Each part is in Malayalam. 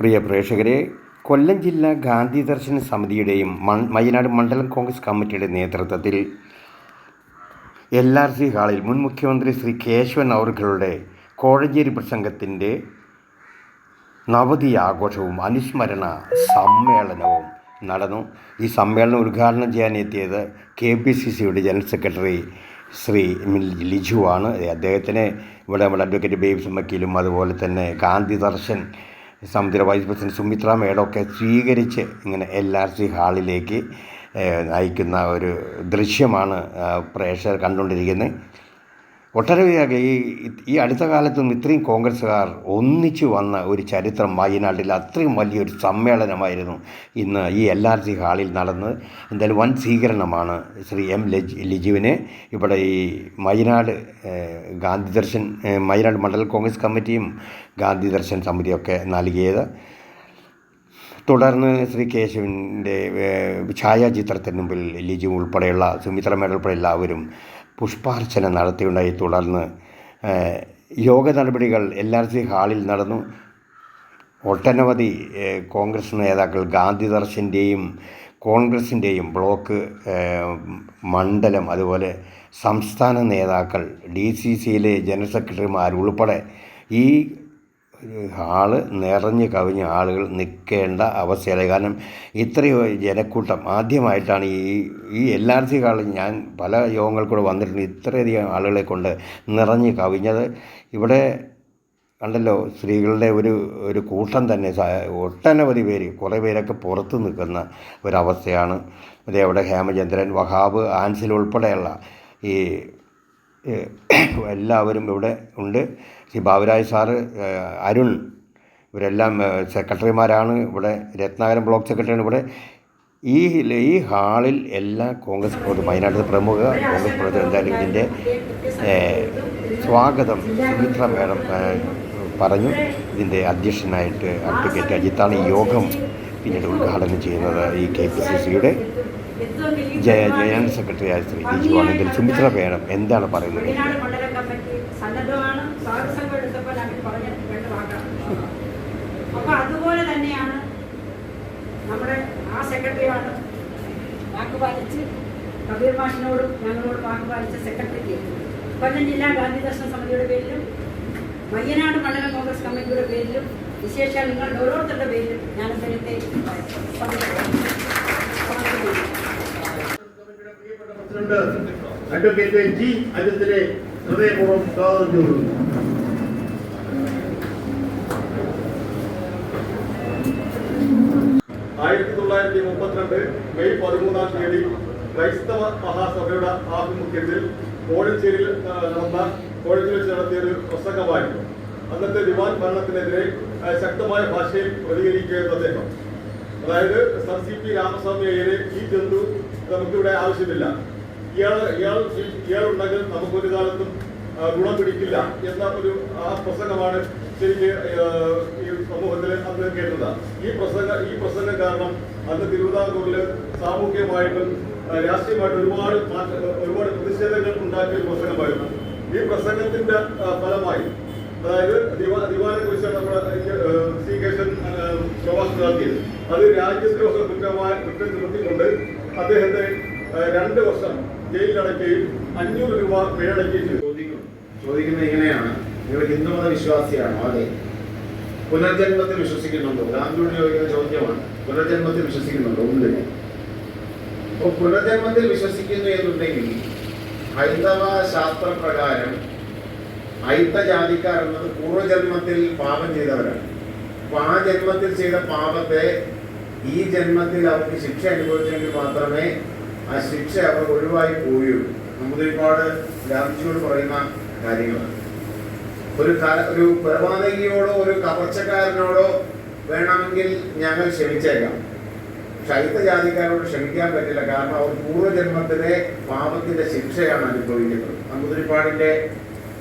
പ്രിയ പ്രേക്ഷകരെ കൊല്ലം ജില്ലാ ഗാന്ധി ദർശന സമിതിയുടെയും വയനാട് മണ്ഡലം കോൺഗ്രസ് കമ്മിറ്റിയുടെ നേതൃത്വത്തിൽ എൽ ആർ സി ഹാളിൽ മുൻ മുഖ്യമന്ത്രി ശ്രീ കേശവൻ അവർകളുടെ കോഴഞ്ചേരി പ്രസംഗത്തിന്റെ നവതി ആഘോഷവും അനുസ്മരണ സമ്മേളനവും നടന്നു. ഈ സമ്മേളനം ഉദ്ഘാടനം ചെയ്യാനെത്തിയത് കെ പി സി സിയുടെ ജനറൽ സെക്രട്ടറി ശ്രീ ലിജുവാണ്. അദ്ദേഹത്തിന് ഇവിടെ നമ്മുടെ അഡ്വക്കേറ്റ് ബേബിസ് വക്കീലും അതുപോലെ തന്നെ ഗാന്ധി ദർശൻ സമിതിയുടെ വൈസ് പ്രസിഡന്റ് സുമിത്ര മേഡൊക്കെ സ്വീകരിച്ച് ഇങ്ങനെ എൽ ആർ സി ഹാളിലേക്ക് നയിക്കുന്ന ഒരു ദൃശ്യമാണ് പ്രേക്ഷകർ കണ്ടുകൊണ്ടിരിക്കുന്നത്. ഒട്ടനവധിയാകെ ഈ ഈ അടുത്ത കാലത്തും ഇത്രയും കോൺഗ്രസ്സുകാർ ഒന്നിച്ചു വന്ന ഒരു ചരിത്രം വയനാട്ടിൽ അത്രയും വലിയൊരു സമ്മേളനമായിരുന്നു ഇന്ന് ഈ എൽ ആർ സി ഹാളിൽ നടന്നത്. എന്തായാലും വൻ സ്വീകരണമാണ് ശ്രീ എം ലജ് ലിജുവിന്. ഇവിടെ ഈ വയനാട് ഗാന്ധി ദർശൻ വയനാട് മണ്ഡലം കോൺഗ്രസ് കമ്മിറ്റിയും ഗാന്ധി ദർശൻ സമിതിയൊക്കെ നൽകിയത്. തുടർന്ന് ശ്രീ കേശവിന്റെ ഛായാചിത്രത്തിന് മുമ്പിൽ ലിജു ഉൾപ്പെടെയുള്ള സുമിത്ര മേഡ ഉൾപ്പെടെ എല്ലാവരും പുഷ്പാർച്ചന നടത്തിയുണ്ടായി. തുടർന്ന് യോഗ നടപടികൾ എൽ ആർ സി ഹാളിൽ നടന്നു. ഒട്ടനവധി കോൺഗ്രസ് നേതാക്കൾ ഗാന്ധി ദർശന്റെയും കോൺഗ്രസിന്റെയും ബ്ലോക്ക് മണ്ഡലം അതുപോലെ സംസ്ഥാന നേതാക്കൾ ഡി സി സിയിലെ ജനറൽ സെക്രട്ടറിമാർ ഉൾപ്പെടെ ഈ ഹാൾ നിറഞ്ഞു കവിഞ്ഞ ആളുകൾ നിൽക്കേണ്ട അവസ്ഥയാണ് കാരണം ഇത്രയും ജനക്കൂട്ടം ആദ്യമായിട്ടാണ് ഈ ഈ എൽ ആർ സി ഹാളിൽ ഞാൻ പല യോഗങ്ങൾ കൂടെ വന്നിട്ടുണ്ട്. ഇത്രയധികം ആളുകളെ കൊണ്ട് നിറഞ്ഞു കവിഞ്ഞത് ഇവിടെ കണ്ടല്ലോ സ്ത്രീകളുടെ ഒരു ഒരു കൂട്ടം തന്നെ ഒട്ടനവധി പേര് കുറേ പേരൊക്കെ പുറത്ത് നിൽക്കുന്ന ഒരവസ്ഥയാണ്. അതേ അവിടെ ഹേമചന്ദ്രൻ വഹാബ് ആൻസിൽ ഉൾപ്പെടെയുള്ള ഈ എല്ലാവരും ഇവിടെ ഉണ്ട്. ശ്രീ ബാബുരാജ് സാറ് അരുൺ ഇവരെല്ലാം സെക്രട്ടറിമാരാണ് ഇവിടെ. രത്നാകരം ബ്ലോക്ക് സെക്രട്ടറിയാണ് ഇവിടെ. ഈ ഈ ഹാളിൽ എല്ലാ കോൺഗ്രസ് പ്രവർത്തകരും വയനാട്ടിലെ പ്രമുഖ കോൺഗ്രസ് പ്രവർത്തകർ എന്തായാലും ഇതിന്റെ സ്വാഗതം സുമിത്ര മേഡം പറഞ്ഞു. ഇതിന്റെ അധ്യക്ഷനായിട്ട് അഡ്വക്കേറ്റ് അജിത്താണ് ഈ യോഗം പിന്നീട് ഉദ്ഘാടനം ചെയ്യുന്നത് ഈ കെ പി സി സിയുടെ. ജയ ജയാണ് സെക്രട്ടറി ശ്രീ ലിജുവാണ് ഇതിൽ സുമിത്ര വേണം എന്താണ് പറയുന്നത്? അപ്പൊ അതുപോലെ തന്നെയാണ് നമ്മുടെ ആ സെക്രട്ടറിയാണ് വാക്ക് പാലിച്ച് കബീർ മാഷിനോടും ഞങ്ങളോട് വാക്ക് പാലിച്ച സെക്രട്ടറിക്ക് കൊല്ലം ജില്ലാ ഗാന്ധി ദർശന സമിതിയുടെ പേരിലും വയനാട് മണ്ഡലം കോൺഗ്രസ് കമ്മിറ്റിയുടെ പേരിലും വിശേഷാൽ നിങ്ങളുടെ ഓരോരുത്തരുടെ പേരിലും ഞാൻ അദ്ദേഹത്തെ പ്രസിഡന്റ് അഡ്വക്കേറ്റ് ജി അജിത്തിനെ ഹൃദയപൂർവം സ്വാഗതം ചെയ്തു ആയിരത്തി തൊള്ളായിരത്തി മുപ്പത്തിരണ്ട് മെയ് പതിമൂന്നാം തീയതി ക്രൈസ്തവ മഹാസഭയുടെ ആഭിമുഖ്യത്തിൽ കോഴഞ്ചേരിയിൽ നടന്ന കോഴഞ്ചേരി വെച്ച് നടത്തിയ ഒരു പ്രസംഗമായിരുന്നു. അന്നത്തെ ദിവാൻ ഭരണത്തിനെതിരെ ശക്തമായ ഭാഷയിൽ പ്രതികരിക്കുകയായിരുന്നു അദ്ദേഹം. അതായത് സർ സി പി രാമസ്വാമി അയ്യരെ ഈ ജന്തു നമുക്കിവിടെ ആവശ്യമില്ല. ഇയാൾ ഇയാൾ ഇയാളുണ്ടെങ്കിൽ നമുക്കൊരു കാലത്തും ആ, ഗുണം പിടിക്കില്ല എന്ന ഒരു ആ പ്രസംഗമാണ് ശരിക്ക് ഈ സമൂഹത്തിൽ അന്ന് കേട്ടത്. ഈ പ്രസംഗ ഈ പ്രസംഗം കാരണം അന്ന് തിരുവിതാംകൂറിൽ സാമൂഹികമായിട്ടും ആ, രാഷ്ട്രീയമായിട്ടും ഒരുപാട് ഒരുപാട് പ്രതിഷേധങ്ങൾ ഉണ്ടാക്കിയ ഒരു പ്രസംഗമായിരുന്നു. ഈ പ്രസംഗത്തിന്റെ ഫലമായി അതായത് ദിവാ ദിവാനെ കുറിച്ചാണ് നമ്മുടെ സി കേശൻ പ്രവാസം നടത്തിയത്. അത് രാജ്യദ്രോഹ കുറ്റമായ കുറ്റം ചുമത്തിക്കൊണ്ട് അദ്ദേഹത്തെ രണ്ട് വർഷം ജയിലിലടയ്ക്കുകയും അഞ്ഞൂറ് രൂപ പിഴയടയ്ക്കുകയും ചെയ്തു. ചോദിക്കും. ചോദിക്കുന്നത് എങ്ങനെയാണ് നിങ്ങൾ ഹിന്ദുമത വിശ്വാസിയാണോ അതെ. പുനർജന്മത്തിൽ വിശ്വസിക്കുന്നുണ്ടോ? ഗാന്ധിയോട് ചോദിക്കുന്ന ചോദ്യമാണ്. പുനർജന്മത്തിൽ വിശ്വസിക്കുന്നുണ്ടോ? ഉണ്ട്. അപ്പോൾ പുനർജന്മത്തിൽ വിശ്വസിക്കുന്നു എന്നുണ്ടെങ്കിൽ ഹൈന്ദവ ശാസ്ത്രപ്രകാരം അയിത്ത ജാതിക്കാർ എന്നത് പൂർവജന്മത്തിൽ പാപം ചെയ്തവരാണ്. അപ്പൊ ആ ജന്മത്തിൽ ചെയ്ത പാപത്തെ ഈ ജന്മത്തിൽ അവർക്ക് ശിക്ഷ അനുഭവിച്ചെങ്കിൽ മാത്രമേ ആ ശിക്ഷ അവർ ഒഴിവായി പോവുകയും നമുക്ക് ഒരുപാട് ഗാന്ധിജിയോട് പറയുന്ന കാര്യങ്ങളാണ്. ഒരു ഒരു കൊലപാതകിയോടോ ഒരു കവർച്ചക്കാരനോടോ വേണമെങ്കിൽ ഞങ്ങൾ ക്ഷമിച്ചേക്കാം. അയിത്ത ജാതിക്കാരോട് ക്ഷമിക്കാൻ പറ്റില്ല കാരണം അവർ പൂർവജന്മത്തിലെ പാപത്തിന്റെ ശിക്ഷയാണ് അനുഭവിക്കുന്നത്. നമ്പൂതിരിപ്പാടിന്റെ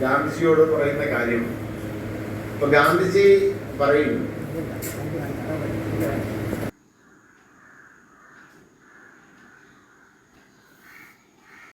ഗാന്ധിജിയോട് പറയുന്ന കാര്യം ഇപ്പൊ ഗാന്ധിജി പറയുന്നു